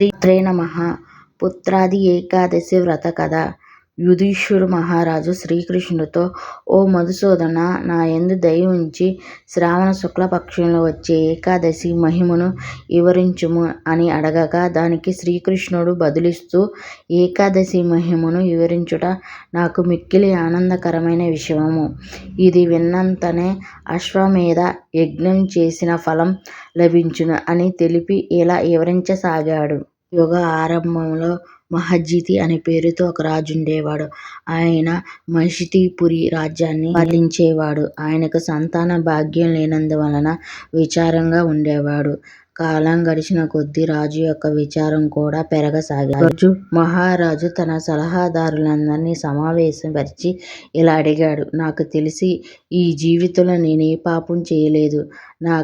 శ్రీత్రే నమ పుత్రాది ఏకాదశి వ్రత కథ యుధిష్ఠిరు మహారాజు శ్రీకృష్ణుడితో ఓ మధుసూదన నాయందు దయ ఉంచి శ్రావణ శుక్ల పక్షంలో వచ్చే ఏకాదశి మహిమను వివరించుము అని అడగగా దానికి శ్రీకృష్ణుడు బదులిస్తూ ఏకాదశి మహిమను వివరించుట నాకు మిక్కిలి ఆనందకరమైన విషయము. ఇది విన్నంతనే అశ్వమేధ యజ్ఞం చేసిన ఫలం లభించును అని తెలిపి ఇలా వివరించసాగాడు. యుగ ఆరంభంలో మహజిత్ అనే పేరుతో ఒక రాజుండేవాడు. ఆయన మహిషితిపురి రాజ్యాన్ని పాలించేవాడు. ఆయనకు సంతాన భాగ్యం లేనందువలన విచారంగా ఉండేవాడు. కాలం గడిచిన కొద్దీ రాజు యొక్క విచారం కూడా పెరగసాగింది. ఒకరోజు మహారాజు తన సలహాదారులందరినీ సమావేశపరచి ఇలా అడిగాడు. నాకు తెలిసి ఈ జీవితంలో నేనే పాపం చేయలేదు. నా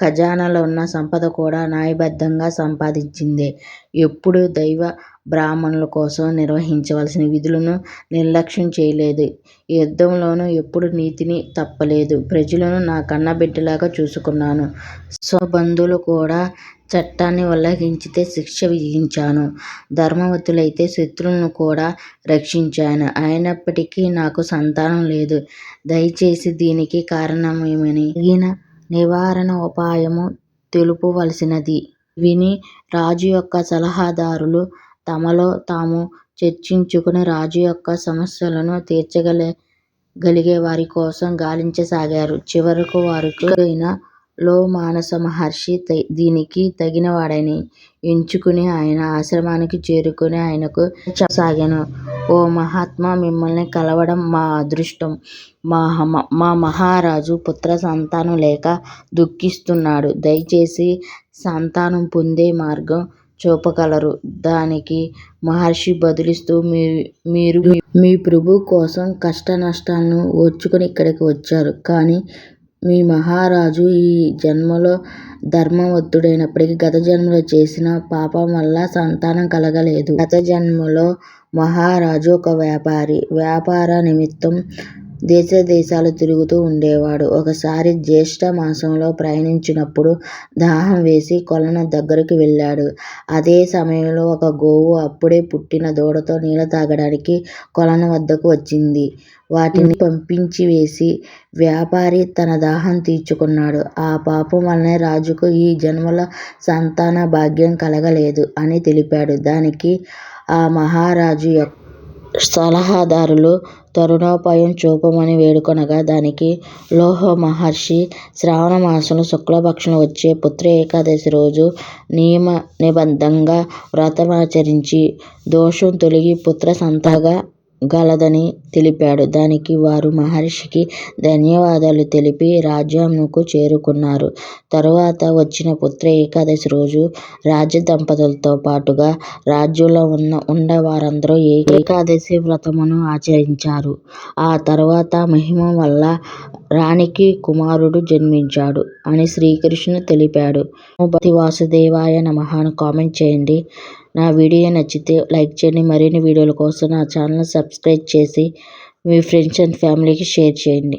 ఖజానాలో ఉన్న సంపద కూడా న్యాయబద్ధంగా సంపాదించిందే. ఎప్పుడూ దైవ బ్రాహ్మణుల కోసం నిర్వహించవలసిన విధులను నిర్లక్ష్యం చేయలేదు. యుద్ధంలోనూ ఎప్పుడూ నీతిని తప్పలేదు. ప్రజలను నా కన్నబిడ్డల్లాగా చూసుకున్నాను. స్వబంధువులు కూడా చట్టాన్ని ఉల్లంఘించితే శిక్ష విధించాను. ధర్మవంతులైతే శత్రువులను కూడా రక్షించాను. అయినప్పటికీ నాకు సంతానం లేదు. దయచేసి దీనికి కారణమేమని తగిన నివారణోపాయము తెలుపవలసినది. విని రాజు యొక్క సలహాదారులు తమలో తాము చర్చించుకుని రాజు యొక్క సమస్యలను తీర్చగలిగే వారి కోసం గాలించసాగారు. చివరకు వారు లో లోమానస మహర్షి దీనికి తగినవాడని ఎంచుకుని ఆయన ఆశ్రమానికి చేరుకుని ఆయనకు సాగాను చెప్పసాగాను. ఓ మహాత్మా మిమ్మల్ని కలవడం మా అదృష్టం. మా మహారాజు పుత్ర సంతానం లేక దుఃఖిస్తున్నాడు. దయచేసి సంతానం పొందే మార్గం చూపగలరు. దానికి మహర్షి బదులిస్తూ మీరు మీ ప్రభువు కోసం కష్టనష్టాలను ఓర్చుకుని ఇక్కడికి వచ్చారు. కానీ మీ మహారాజు ఈ జన్మలో ధర్మవంతుడైనప్పటికీ గత జన్మలో చేసిన పాపం వల్ల సంతానం కలగలేదు. గత జన్మలో మహారాజు ఒక వ్యాపారి. వ్యాపార నిమిత్తం దేశదేశాలు తిరుగుతూ ఉండేవాడు. ఒకసారి జ్యేష్ఠ మాసంలో ప్రయాణించినప్పుడు దాహం వేసి కొలను దగ్గరకు వెళ్ళాడు. అదే సమయంలో ఒక గోవు అప్పుడే పుట్టిన దూడతో నీళ్ళు తాగడానికి కొలను వద్దకు వచ్చింది. వాటిని పంపించివేసి వ్యాపారి తన దాహం తీర్చుకున్నాడు. ఆ పాపం వల్లనే రాజుకు ఈ జన్మలో సంతాన భాగ్యం కలగలేదు అని తెలిపాడు. దానికి ఆ మహారాజు యొక్క సలహాదారులు తరుణోపాయం చూపమని వేడుకొనగా దానికి లోమహర్షి శ్రావణమాసంలో శుక్లపక్షంలో వచ్చే పుత్ర ఏకాదశి రోజు నియమ నిబంధంగా వ్రతమాచరించి దోషం తొలగి పుత్రసంతతి గలదని తెలిపాడు. దానికి వారు మహర్షికి ధన్యవాదాలు తెలిపి రాజ్యమునకు చేరుకున్నారు. తరువాత వచ్చిన పుత్ర ఏకాదశి రోజు రాజదంపతులతో పాటుగా రాజ్యంలో ఉన్నవారందరూ ఏకాదశి వ్రతమును ఆచరించారు. ఆ తరువాత మహిమ వల్ల రాణికి కుమారుడు జన్మించాడు అని శ్రీకృష్ణుడు తెలిపాడు. నమో భగవతే వాసుదేవాయ నమః అని కామెంట్ చేయండి. నా వీడియో నచ్చితే లైక్ చేయండి. మరిన్ని వీడియోల కోసం నా ఛానల్ సబ్స్క్రైబ్ చేసి మీ ఫ్రెండ్స్ అండ్ ఫ్యామిలీకి షేర్ చేయండి.